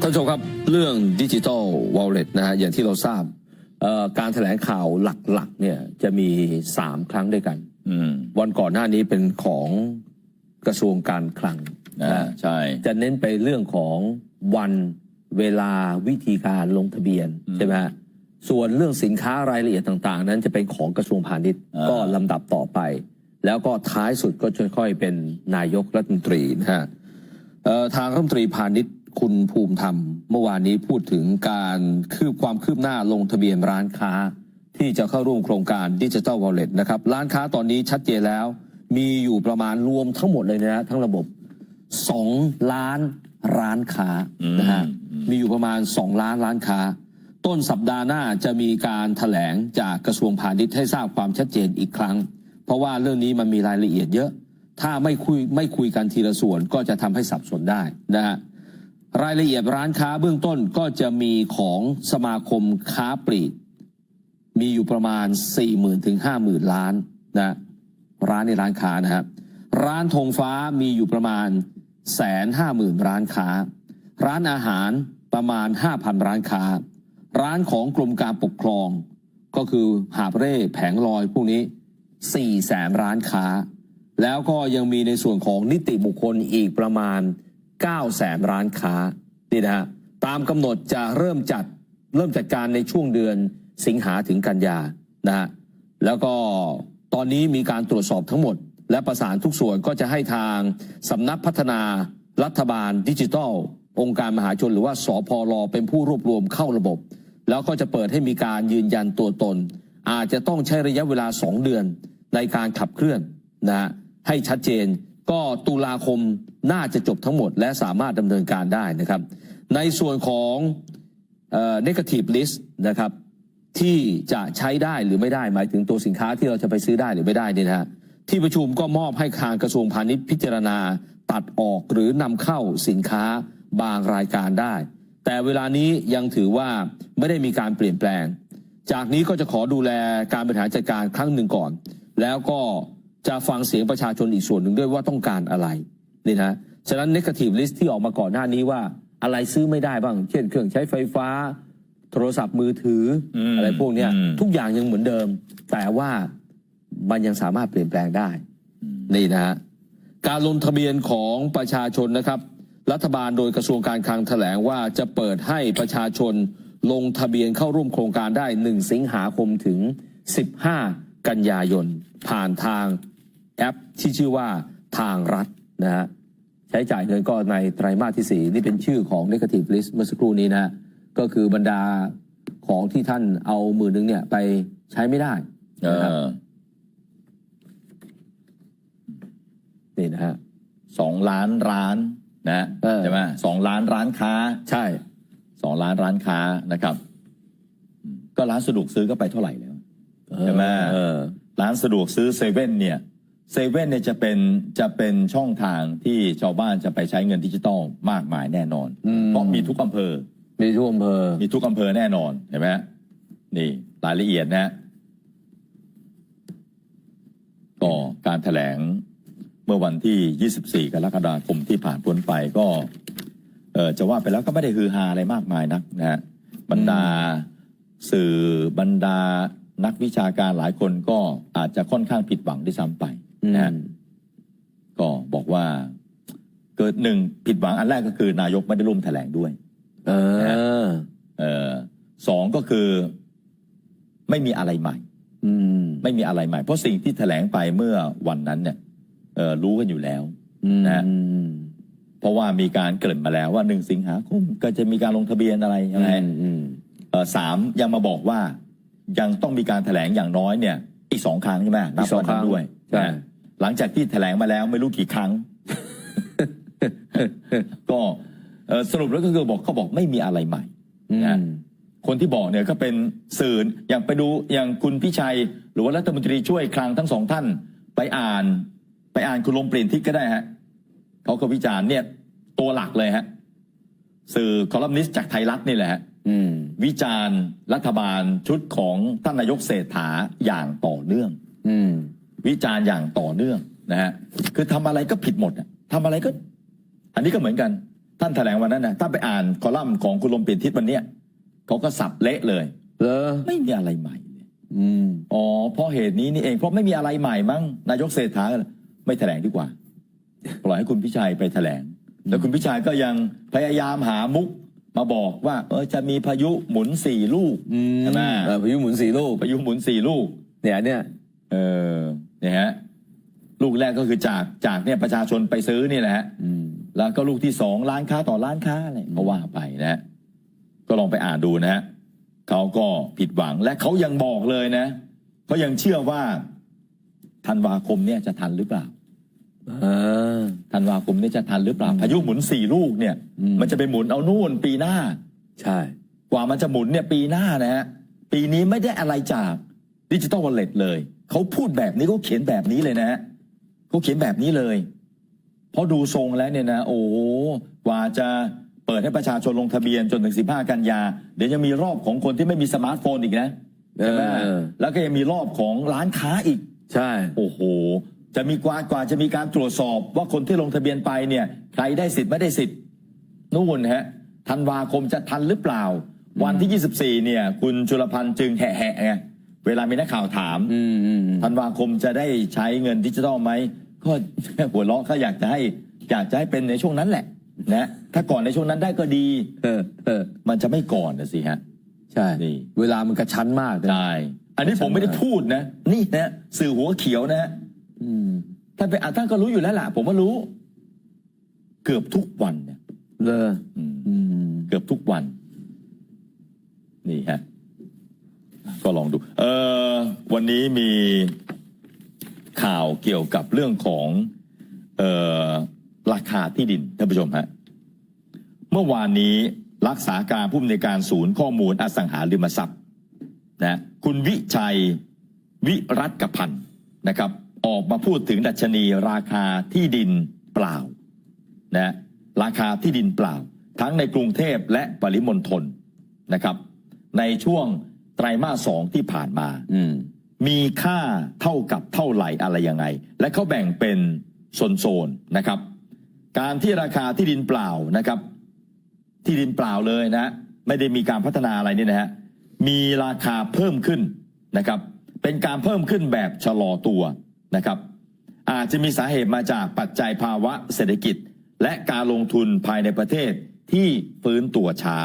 ท่านผู้ชมครับเรื่องดิจิ t a ลวอลเล็ตนะฮะอย่างที่เราทราบเอ่อการแถลงข่าวหลักๆเนี่ยจะมี3ครั้งด้วยกันอืมวันก่อนหน้านี้เป็นของกระทรวงการคลังนะนะใช่จะเน้นไปเรื่องของวันเวลาวิธีการลงทะเบียนใช่ไหมฮะส่วนเรื่องสินค้ารายละเอียดต่างๆ นั้นจะเป็นของกระทรวงพาณิชย์ก็ลำดับต่อไป แล้วก็ท้ายสุดก็ค่อยๆเป็นนายกรัฐมนตรีนะฮะเอ่อทางรัฐมนตรีพาณิชย์ คุณภูมิธรรม เมื่อวานนี้พูดถึงการคืบความคืบหน้าลงทะเบียนร้านค้า ที่จะเข้าร่วมโครงการดิจิ t a ลวอลเล็ตนะครับร้านค้าตอนนี้ชัดเจนแล้ว มีอยู่ประมาณรวมทั้งหมดเลยนะทั้งระบบ2ล้านร้านค้านะฮะมีอยู่ประมาณ2ล้านร้านค้า ต้นสัปดาห์หน้าจะมีการถแถลงจากกระทรวงพาณิชย์ให้ทราบความชัดเจนอีกครั้ง เพราะว่าเรื่องนี้มันมีรายละเอียดเยอะ ถ้าไม่คุยไม่คุยกันทีละส่วนก็จะทำให้สับสนได้นะฮะ รายละเอียดร้านค้าเบื้องต้นก็จะมีของสมาคมค้าปลีก มีอยู่ประมาณ 4 0 0 0 0ถึง50,000 ล้านนะร้านในร้านค้านะครับ ร้านธงฟ้ามีอยู่ประมาณแสนห้าหมื่นร้านค้า ร้านอาหารประมาณ 5,000 ร้านค้า ร้านของกรมการปกครอง ก็คือหาบเร่แผงลอยพวกนี้4แสนร้านค้า แล้วก็ยังมีในส่วนของนิติบุคคลอีกประมาณ 9แสนร้านค้านี่นะฮะตามกำหนดจะเริ่มจัดเริ่มจัดการในช่วงเดือนสิงหาถึงกันยานะฮะแล้วก็ตอนนี้มีการตรวจสอบทั้งหมด และประสานทุกส่วนก็จะให้ทางสำนักพัฒนารัฐบาลดิจิทัล องค์การมหาชนหรือว่าสพลเป็นผู้รวบรวมเข้าระบบ แล้วก็จะเปิดให้มีการยืนยันตัวตน อาจจะต้องใช้ระยะเวลา 2 เดือนในการขับเคลื่อนนะฮะให้ชัดเจน ก็ตุลาคมน่าจะจบทั้งหมด และสามารถดำเนินการได้นะครับ ในส่วนของเอ่อ negative list นะครับที่จะใช้ได้หรือไม่ได้หมายถึงตัวสินค้าที่เราจะไปซื้อได้หรือไม่ได้นี่นะฮะที่ประชุมก็มอบให้ทางกระทรวงพาณิชย์พิจารณาตัดออกหรือนำเข้าสินค้าบางรายการได้ แต่เวลานี้ยังถือว่าไม่ได้มีการเปลี่ยนแปลง จากนี้ก็จะขอดูแลการบริหารจัดการครั้งหนึ่งก่อน แล้วก็ จะฟังเสียงประชาชนอีกส่วนหนึ่งด้วยว่าต้องการอะไรนี่นะฉะนั้น negative list ที่ออกมาก่อนหน้านี้ว่าอะไรซื้อไม่ได้บ้าง เช่นเครื่องใช้ไฟฟ้า โทรศัพท์มือถืออมอะไรพวกเนี้ยอืมทุกอย่างยังเหมือนเดิม แต่ว่ามันยังสามารถเปลี่ยนแปลงได้นี่นะฮะการลงทะเบียนของประชาชนนะครับ รัฐบาลโดยกระทรวงการคลังแถลงว่าจะเปิดให้ประชาชนลงทะเบียนเข้าร่วมโครงการได้ 1 สิงหาคมถึง 15 กันยายน ผ่านทางแอปที่ชื่อว่าทางรัฐนะฮะใช้จ่ายเงินก็ในไตรมาสที่ 4 นี่เป็นชื่อของ Negative List เมื่อสักครู่นี้นะฮะก็คือบรรดาของที่ท่านเอามือนึงเนี่ยไปใช้ไม่ได้เอนะครับอนี่นะฮะสองล้านร้านนะเออใช่ไหมสองล้านร้านค้า ใช่สองล้านร้านค้านะครับ ก็ร้านสะดวกซื้อก็ไปเท่าไหร่แล้ว ใช่ไหมเออร้านสะดวกซื้อเซเว่นเนี่ยเซเว่นเนี่ยจะเป็นจะเป็นช่องทางที่ชาวบ้านจะไปใช้เงินดิจิตอลมากมายแน่นอนอืมเพราะมีทุกอำเภอ มีทั่วอำเภอ มีทุกอำเภอแน่นอนเห็นไหมนี่รายละเอียดนะก็การแถลงเมื่อวันที่ 24 กรกฎาคมที่ผ่านพ้นไปก็เออจะว่าไปแล้วก็ไม่ได้ฮือฮาอะไรมากมายนักนะฮะบรรดาสื่อบรรดา นักวิชาการหลายคนก็อาจจะค่อนข้างผิดหวังด้วยซ้ำไปนะฮะก็บอกว่า เกิดหนึ่งผิดหวังอันแรกก็คือนายกไม่ได้ร่วมแถลงด้วย เออเออสองก็คือ ไม่มีอะไรใหม่อืมไม่มีอะไรใหม่ เพราะสิ่งที่แถลงไปเมื่อวันนั้นเนี่ยเออรู้กันอยู่แล้วอืมนะเพราะว่ามีการเกริ่นมาแล้วว่าหนึ่งสิงหาคมก็จะมีการลงทะเบียนอะไรยังไงอืมอืมเออสามยังมาบอกว่า ยังต้องมีการแถลงอย่างน้อยเนี่ย อีกสองครั้งใช่ไหมนับวันนั้นด้วยใช่ นะหลังจากที่แถลงมาแล้วไม่รู้กี่ครั้ง ก็เอ่อสรุปแล้วก็คือบอกเขาบอกไม่มีอะไรใหม่ อืมนะคนที่บอกเนี่ยก็เป็นสื่ออย่างไปดูอย่างคุณพิชัย หรือว่ารัฐมนตรีช่วยคลังทั้งสองท่าน ไปอ่าน ไปอ่านคุณลงเปลี่ยนทิศก็ได้ฮะเขาก็วิจารณ์เนี่ยตัวหลักเลยฮะ สื่อคอลัมนิสต์จากไทยรัฐนี่แหละฮะอืม วิจารณ์รัฐบาลชุดของท่านนายกเศรษฐาอย่างต่อเนื่องอืมวิจารณ์อย่างต่อเนื่องนะฮะคือทำอะไรก็ผิดหมดอะทำอะไรก็ อันนี้ก็เหมือนกัน ท่านแถลงวันนั้นนะถ้าไปอ่านคอลัมน์ของคุณลมเปลี่ยนทิศวันเนี้ยเขาก็สับเละเลยเหรอไม่มีอะไรใหม่เลยอืมอ๋อเพราะเหตุนี้นี่เองเพราะไม่มีอะไรใหม่มั้งนายกเศรษฐาก็เลยไม่แถลงดีกว่า ปล่อยให้คุณพิชัยไปแถลง แล้วคุณพิชัยก็ยังพยายามหามุก มาบอกว่าเออจะมีพายุหมุนสี่ลูกอืมใช่ไหมเออพายุหมุนสีลูกพายุหมุนสี่ลูก เนี่ยเนี่ยเออเนี่ยฮะลูกแรกก็คือจากจากเนี่ยประชาชนไปซื้อนี่แหละฮะอืมแล้วก็ลูกที่สองร้านค้าต่อร้านค้าอะไรก็ว่าไปนะฮะก็ลองไปอ่านดูนะฮะเขาก็ผิดหวังและเขายังบอกเลยนะเขายังเชื่อว่าธันวาคมเนี่ยจะทันหรือเปล่า อ่าธันวาคมเนี่ยจะทันหรือเปล่า พายุหมุนสี่ลูกเนี่ย อืม มันจะไปหมุนเอานู่นปีหน้า ใช่ กว่ามันจะหมุนเนี่ยปีหน้านะฮะ ปีนี้ไม่ได้อะไรจากดิจิตอลวอลเล็ตเลย เขาพูดแบบนี้เขาเขียนแบบนี้เลยนะฮะเขาเขียนแบบนี้เลย เพราะดูทรงแล้วเนี่ยนะ โอ้โหกว่าจะเปิดให้ประชาชนลงทะเบียนจนถึง 15 กันยา เดี๋ยวจะมีรอบของคนที่ไม่มีสมาร์ทโฟนอีกนะใช่ไหมเออ แล้วก็ยังมีรอบของร้านค้าอีก ใช่ โอ้โห จะมีกว่ากว่าจะมีการตรวจสอบว่าคนที่ลงทะเบียนไปเนี่ยใครได้สิทธิ์ไม่ได้สิทธิ์นู่นฮะธันวาคมจะทันหรือเปล่า วันที่ 24 เนี่ย คุณจุลพันธ์จึงแห่ๆไงเวลามีนักข่าวถามอืมอืมอืมธันวาคมจะได้ใช้เงินดิจิทัลไหมก็หัวเราะเขาอยากจะให้อยากจะให้เป็นในช่วงนั้นแหละ นะถ้าก่อนในช่วงนั้นได้ก็ดี เออเออมันจะไม่ก่อนนะสิฮะ ใช่นี่เวลามันกระชั้นมากเลยใช่อันนี้ผมไม่ได้พูดนะ นี่นะสื่อหัวเขียวนะอืม ท่านไปอ่านท่านก็รู้อยู่แล้วล่ะ ผมว่ารู้ เกือบทุกวันเนี่ยเลยอืมอืมเกือบทุกวัน นี่ฮะ ก็ลองดู เออวันนี้มีข่าวเกี่ยวกับเรื่องของเออราคาที่ดินท่านผู้ชมฮะเมื่อวานนี้รักษาการผู้อำนวยการศูนย์ข้อมูลอสังหาริมทรัพย์นะคุณวิชัยวิรัตกพันธ์นะครับ ออกมาพูดถึงดัชนีราคาที่ดินเปล่านะราคาที่ดินเปล่า ทั้งในกรุงเทพและปริมณฑลนะครับ ในช่วงไตรมาสสองที่ผ่านมา อืมมีค่าเท่ากับเท่าไหร่อะไรยังไง และเขาแบ่งเป็นโซนๆนะครับ การที่ราคาที่ดินเปล่านะครับ ที่ดินเปล่าเลยนะ ไม่ได้มีการพัฒนาอะไรนี่นะฮะมีราคาเพิ่มขึ้นนะครับ เป็นการเพิ่มขึ้นแบบชะลอตัว นะครับ อาจจะมีสาเหตุมาจากปัจจัยภาวะเศรษฐกิจ และการลงทุนภายในประเทศที่ฟื้นตัวช้า